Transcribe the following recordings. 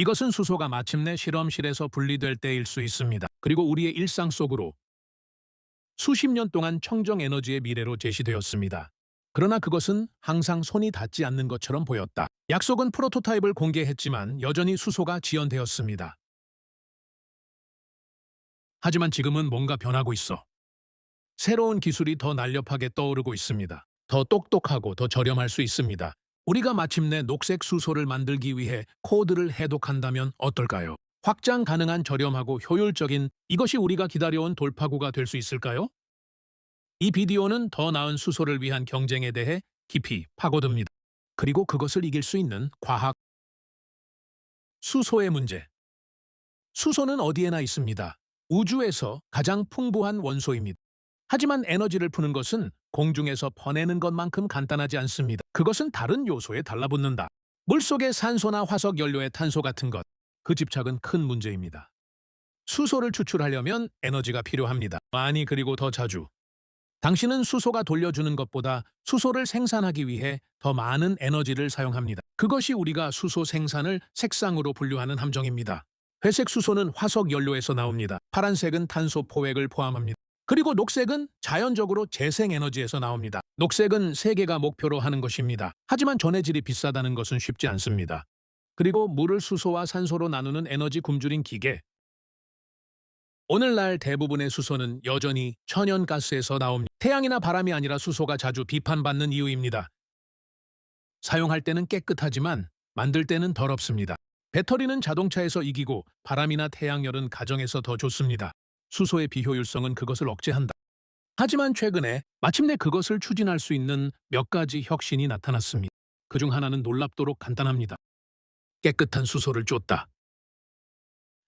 이것은 수소가 마침내 실험실에서 분리될 때일 수 있습니다. 그리고 우리의 일상 속으로 수십 년 동안 청정 에너지의 미래로 제시되었습니다. 그러나 그것은 항상 손이 닿지 않는 것처럼 보였다. 약속은 프로토타입을 공개했지만 여전히 수소가 지연되었습니다. 하지만 지금은 뭔가 변하고 있어. 새로운 기술이 더 날렵하게 떠오르고 있습니다. 더 똑똑하고 더 저렴할 수 있습니다. 우리가 마침내 녹색 수소를 만들기 위해 코드를 해독한다면 어떨까요? 확장 가능한 저렴하고 효율적인 이것이 우리가 기다려온 돌파구가 될 수 있을까요? 이 비디오는 더 나은 수소를 위한 경쟁에 대해 깊이 파고듭니다. 그리고 그것을 이길 수 있는 과학. 수소의 문제. 수소는 어디에나 있습니다. 우주에서 가장 풍부한 원소입니다. 하지만 에너지를 푸는 것은 공중에서 퍼내는 것만큼 간단하지 않습니다. 그것은 다른 요소에 달라붙는다. 물속의 산소나 화석 연료의 탄소 같은 것. 그 집착은 큰 문제입니다. 수소를 추출하려면 에너지가 필요합니다. 많이 그리고 더 자주. 당신은 수소가 돌려주는 것보다 수소를 생산하기 위해 더 많은 에너지를 사용합니다. 그것이 우리가 수소 생산을 색상으로 분류하는 함정입니다. 회색 수소는 화석 연료에서 나옵니다. 파란색은 탄소 포획을 포함합니다. 그리고 녹색은 자연적으로 재생에너지에서 나옵니다. 녹색은 세계가 목표로 하는 것입니다. 하지만 전해질이 비싸다는 것은 쉽지 않습니다. 그리고 물을 수소와 산소로 나누는 에너지 굶주린 기계. 오늘날 대부분의 수소는 여전히 천연가스에서 나옵니다. 태양이나 바람이 아니라 수소가 자주 비판받는 이유입니다. 사용할 때는 깨끗하지만 만들 때는 더럽습니다. 배터리는 자동차에서 이기고 바람이나 태양열은 가정에서 더 좋습니다. 수소의 비효율성은 그것을 억제한다. 하지만 최근에 마침내 그것을 추진할 수 있는 몇 가지 혁신이 나타났습니다. 그 중 하나는 놀랍도록 간단합니다. 깨끗한 수소를 쫓다.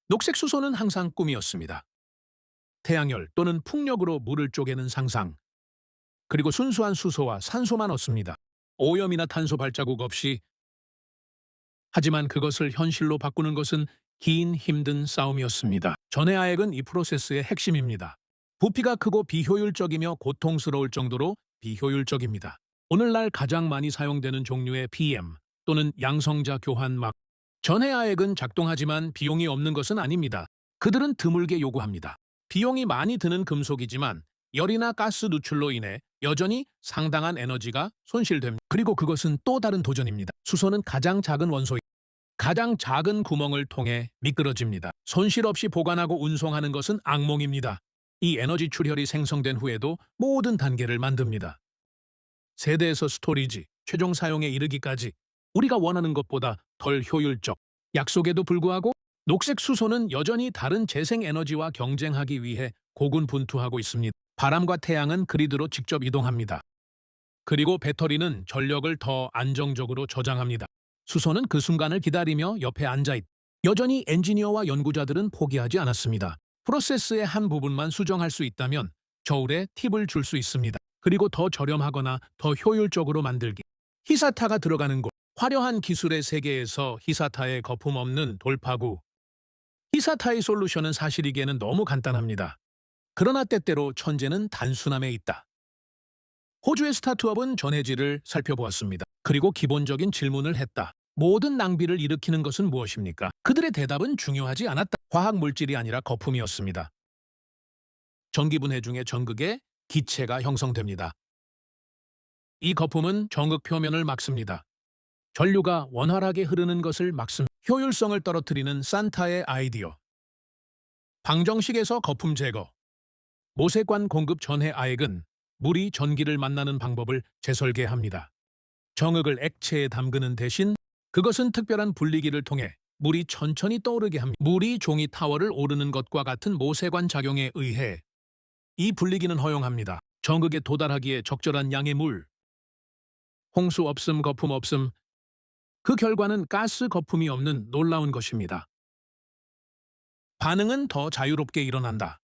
녹색 수소는 항상 꿈이었습니다. 태양열 또는 풍력으로 물을 쪼개는 상상. 그리고 순수한 수소와 산소만 얻습니다. 오염이나 탄소 발자국 없이 하지만 그것을 현실로 바꾸는 것은 긴 힘든 싸움이었습니다. 전해 아액은 이 프로세스의 핵심입니다. 부피가 크고 비효율적이며 고통스러울 정도로 비효율적입니다. 오늘날 가장 많이 사용되는 종류의 PM 또는 양성자 교환 막 전해 아액은 작동하지만 비용이 없는 것은 아닙니다. 그들은 드물게 요구합니다. 비용이 많이 드는 금속이지만 열이나 가스 누출로 인해 여전히 상당한 에너지가 손실됩니다. 그리고 그것은 또 다른 도전입니다. 수소는 가장 작은 원소 가장 작은 구멍을 통해 미끄러집니다. 손실 없이 보관하고 운송하는 것은 악몽입니다. 이 에너지 출혈이 생성된 후에도 모든 단계를 만듭니다. 세대에서 스토리지, 최종 사용에 이르기까지 우리가 원하는 것보다 덜 효율적. 약속에도 불구하고 녹색 수소는 여전히 다른 재생 에너지와 경쟁하기 위해 고군분투하고 있습니다. 바람과 태양은 그리드로 직접 이동합니다. 그리고 배터리는 전력을 더 안정적으로 저장합니다. 수소는 그 순간을 기다리며 옆에 앉아있. 여전히 엔지니어와 연구자들은 포기하지 않았습니다. 프로세스의 한 부분만 수정할 수 있다면 저울에 팁을 줄 수 있습니다. 그리고 더 저렴하거나 더 효율적으로 만들기. 히사타가 들어가는 곳. 화려한 기술의 세계에서 히사타의 거품 없는 돌파구. 히사타의 솔루션은 사실이기에는 너무 간단합니다. 그러나 때때로 천재는 단순함에 있다. 호주의 스타트업은 전해질을 살펴보았습니다. 그리고 기본적인 질문을 했다. 모든 낭비를 일으키는 것은 무엇입니까? 그들의 대답은 중요하지 않았다. 화학 물질이 아니라 거품이었습니다. 전기분해 중에 전극에 기체가 형성됩니다. 이 거품은 전극 표면을 막습니다. 전류가 원활하게 흐르는 것을 막습니다. 효율성을 떨어뜨리는 산타의 아이디어. 방정식에서 거품 제거. 모세관 공급 전해 아액은 물이 전기를 만나는 방법을 재설계합니다. 정액을 액체에 담그는 대신 그것은 특별한 분리기를 통해 물이 천천히 떠오르게 합니다. 물이 종이 타워를 오르는 것과 같은 모세관 작용에 의해 이 분리기는 허용합니다. 정극에 도달하기에 적절한 양의 물. 홍수 없음, 거품 없음. 그 결과는 가스 거품이 없는 놀라운 것입니다. 반응은 더 자유롭게 일어난다.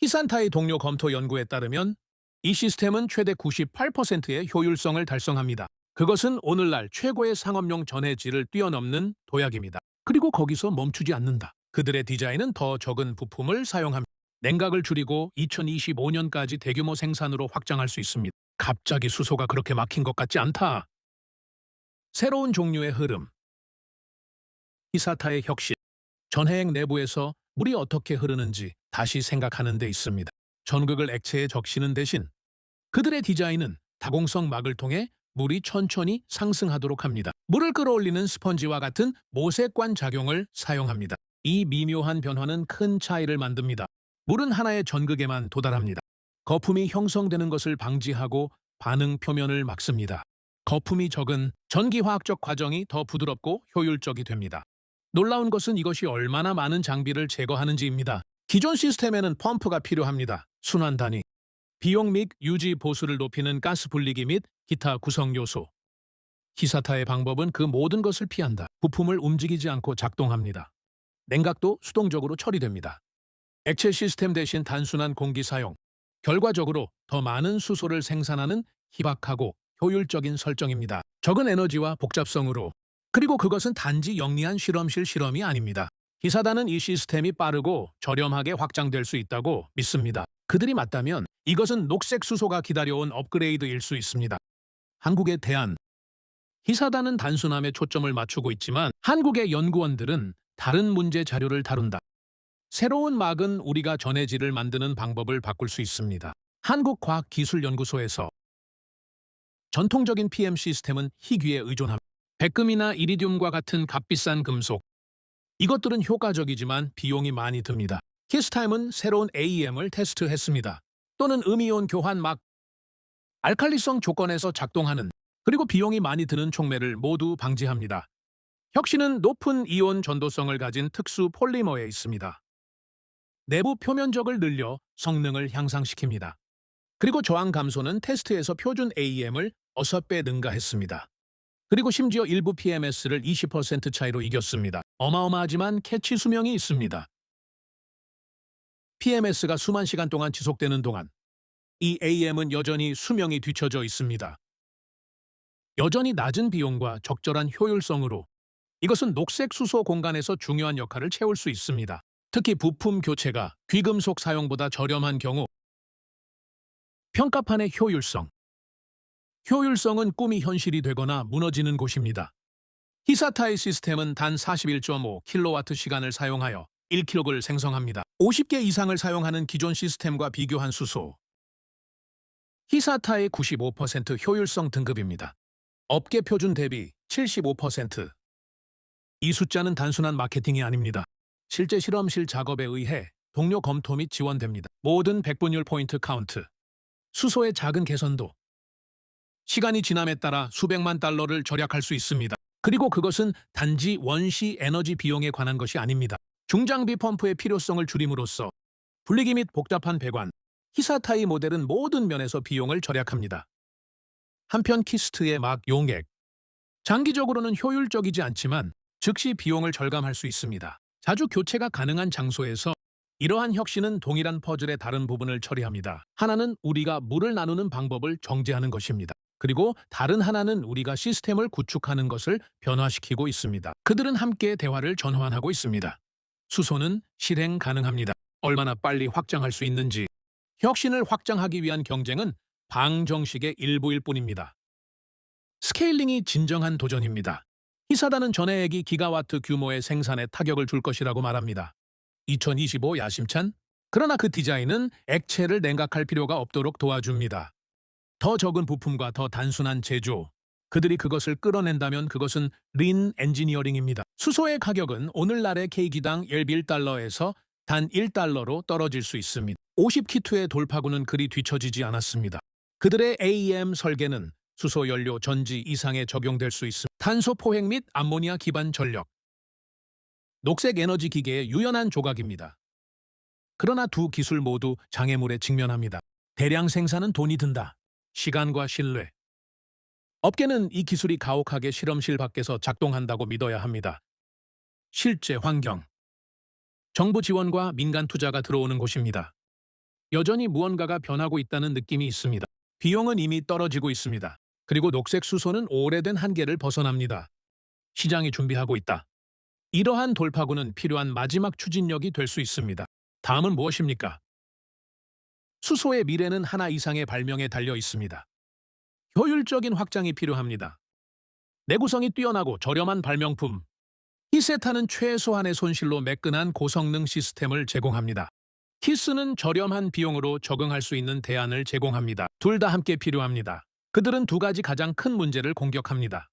히산타의 동료 검토 연구에 따르면 이 시스템은 최대 98%의 효율성을 달성합니다. 그것은 오늘날 최고의 상업용 전해질을 뛰어넘는 도약입니다. 그리고 거기서 멈추지 않는다. 그들의 디자인은 더 적은 부품을 사용합니다. 냉각을 줄이고 2025년까지 대규모 생산으로 확장할 수 있습니다. 갑자기 수소가 그렇게 막힌 것 같지 않다. 새로운 종류의 흐름. 히사타의 혁신. 전해액 내부에서 물이 어떻게 흐르는지 다시 생각하는 데 있습니다. 전극을 액체에 적시는 대신 그들의 디자인은 다공성 막을 통해 물이 천천히 상승하도록 합니다. 물을 끌어올리는 스펀지와 같은 모색관 작용을 사용합니다. 이 미묘한 변화는 큰 차이를 만듭니다. 물은 하나의 전극에만 도달합니다. 거품이 형성되는 것을 방지하고 반응 표면을 막습니다. 거품이 적은 전기화학적 과정이 더 부드럽고 효율적이 됩니다. 놀라운 것은 이것이 얼마나 많은 장비를 제거하는지입니다. 기존 시스템에는 펌프가 필요합니다. 순환 단위, 비용 및 유지 보수를 높이는 가스 분리기 및 기타 구성 요소. 히사타의 방법은 그 모든 것을 피한다. 부품을 움직이지 않고 작동합니다. 냉각도 수동적으로 처리됩니다. 액체 시스템 대신 단순한 공기 사용. 결과적으로 더 많은 수소를 생산하는 희박하고 효율적인 설정입니다. 적은 에너지와 복잡성으로 그리고 그것은 단지 영리한 실험실 실험이 아닙니다. 기사단은 이 시스템이 빠르고 저렴하게 확장될 수 있다고 믿습니다. 그들이 맞다면 이것은 녹색 수소가 기다려온 업그레이드일 수 있습니다. 한국의 대안 기사단은 단순함에 초점을 맞추고 있지만 한국의 연구원들은 다른 문제 자료를 다룬다. 새로운 막은 우리가 전해질을 만드는 방법을 바꿀 수 있습니다. 한국과학기술연구소에서 전통적인 PM 시스템은 희귀에 의존합니다. 백금이나 이리듐과 같은 값비싼 금속. 이것들은 효과적이지만 비용이 많이 듭니다. 키스타임은 새로운 AEM을 테스트했습니다. 또는 음이온 교환 막 알칼리성 조건에서 작동하는 그리고 비용이 많이 드는 촉매를 모두 방지합니다. 혁신은 높은 이온 전도성을 가진 특수 폴리머에 있습니다. 내부 표면적을 늘려 성능을 향상시킵니다. 그리고 저항 감소는 테스트에서 표준 AEM을 6배 능가했습니다. 그리고 심지어 일부 PMS를 20% 차이로 이겼습니다. 어마어마하지만 캐치 수명이 있습니다. PMS가 수만 시간 동안 지속되는 동안 이 AM은 여전히 수명이 뒤처져 있습니다. 여전히 낮은 비용과 적절한 효율성으로 이것은 녹색 수소 공간에서 중요한 역할을 채울 수 있습니다. 특히 부품 교체가 귀금속 사용보다 저렴한 경우 평가판의 효율성 효율성은 꿈이 현실이 되거나 무너지는 곳입니다. 히사타의 시스템은 단 41.5kW 시간을 사용하여 1kg을 생성합니다. 50개 이상을 사용하는 기존 시스템과 비교한 수소. 히사타의 95% 효율성 등급입니다. 업계 표준 대비 75%. 이 숫자는 단순한 마케팅이 아닙니다. 실제 실험실 작업에 의해 동료 검토 및 지원됩니다. 모든 백분율 포인트 카운트. 수소의 작은 개선도 시간이 지남에 따라 수백만 달러를 절약할 수 있습니다. 그리고 그것은 단지 원시 에너지 비용에 관한 것이 아닙니다. 중장비 펌프의 필요성을 줄임으로써 분리기 및 복잡한 배관, 히사타이 모델은 모든 면에서 비용을 절약합니다. 한편 키스트의 막 용액, 장기적으로는 효율적이지 않지만 즉시 비용을 절감할 수 있습니다. 자주 교체가 가능한 장소에서 이러한 혁신은 동일한 퍼즐의 다른 부분을 처리합니다. 하나는 우리가 물을 나누는 방법을 정제하는 것입니다. 그리고 다른 하나는 우리가 시스템을 구축하는 것을 변화시키고 있습니다. 그들은 함께 대화를 전환하고 있습니다. 수소는 실행 가능합니다. 얼마나 빨리 확장할 수 있는지. 혁신을 확장하기 위한 경쟁은 방정식의 일부일 뿐입니다. 스케일링이 진정한 도전입니다. 히사다는 전해액이 기가와트 규모의 생산에 타격을 줄 것이라고 말합니다. 2025 야심찬? 그러나 그 디자인은 액체를 냉각할 필요가 없도록 도와줍니다. 더 적은 부품과 더 단순한 제조. 그들이 그것을 끌어낸다면 그것은 린 엔지니어링입니다. 수소의 가격은 오늘날의 K기당 11달러에서 단 1달러로 떨어질 수 있습니다. 50키트의 돌파구는 그리 뒤처지지 않았습니다. 그들의 AEM 설계는 수소 연료 전지 이상에 적용될 수 있습니다. 탄소 포획 및 암모니아 기반 전력. 녹색 에너지 기계의 유연한 조각입니다. 그러나 두 기술 모두 장애물에 직면합니다. 대량 생산은 돈이 든다. 시간과 신뢰. 업계는 이 기술이 가혹하게 실험실 밖에서 작동한다고 믿어야 합니다. 실제 환경. 정부 지원과 민간 투자가 들어오는 곳입니다. 여전히 무언가가 변하고 있다는 느낌이 있습니다. 비용은 이미 떨어지고 있습니다. 그리고 녹색 수소는 오래된 한계를 벗어납니다. 시장이 준비하고 있다. 이러한 돌파구는 필요한 마지막 추진력이 될 수 있습니다. 다음은 무엇입니까? 수소의 미래는 하나 이상의 발명에 달려 있습니다. 효율적인 확장이 필요합니다. 내구성이 뛰어나고 저렴한 발명품. 히세타는 최소한의 손실로 매끈한 고성능 시스템을 제공합니다. 키스는 저렴한 비용으로 적응할 수 있는 대안을 제공합니다. 둘 다 함께 필요합니다. 그들은 두 가지 가장 큰 문제를 공격합니다.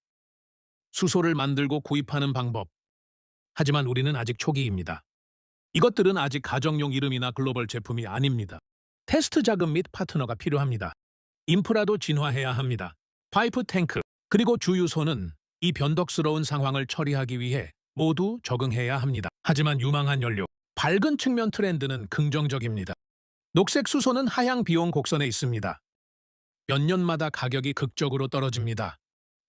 수소를 만들고 구입하는 방법. 하지만 우리는 아직 초기입니다. 이것들은 아직 가정용 이름이나 글로벌 제품이 아닙니다. 테스트 자금 및 파트너가 필요합니다. 인프라도 진화해야 합니다. 파이프 탱크, 그리고 주유소는 이 변덕스러운 상황을 처리하기 위해 모두 적응해야 합니다. 하지만 유망한 연료, 밝은 측면 트렌드는 긍정적입니다. 녹색 수소는 하향 비용 곡선에 있습니다. 몇 년마다 가격이 극적으로 떨어집니다.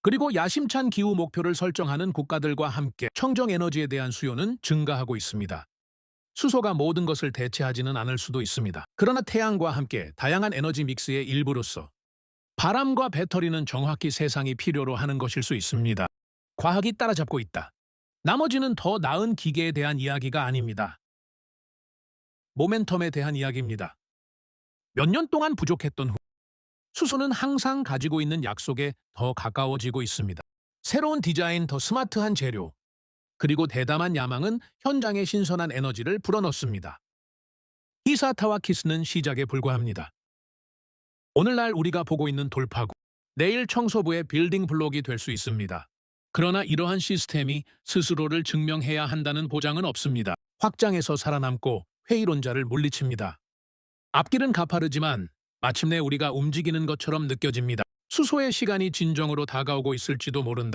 그리고 야심찬 기후 목표를 설정하는 국가들과 함께 청정 에너지에 대한 수요는 증가하고 있습니다. 수소가 모든 것을 대체하지는 않을 수도 있습니다. 그러나 태양과 함께 다양한 에너지 믹스의 일부로서 바람과 배터리는 정확히 세상이 필요로 하는 것일 수 있습니다. 과학이 따라잡고 있다. 나머지는 더 나은 기계에 대한 이야기가 아닙니다. 모멘텀에 대한 이야기입니다. 몇 년 동안 부족했던 후 수소는 항상 가지고 있는 약속에 더 가까워지고 있습니다. 새로운 디자인, 더 스마트한 재료, 그리고 대담한 야망은 현장에 신선한 에너지를 불어넣습니다. 히사타와 키스는 시작에 불과합니다. 오늘날 우리가 보고 있는 돌파구, 내일 청소부의 빌딩 블록이 될 수 있습니다. 그러나 이러한 시스템이 스스로를 증명해야 한다는 보장은 없습니다. 확장해서 살아남고 회의론자를 물리칩니다. 앞길은 가파르지만 마침내 우리가 움직이는 것처럼 느껴집니다. 수소의 시간이 진정으로 다가오고 있을지도 모른다.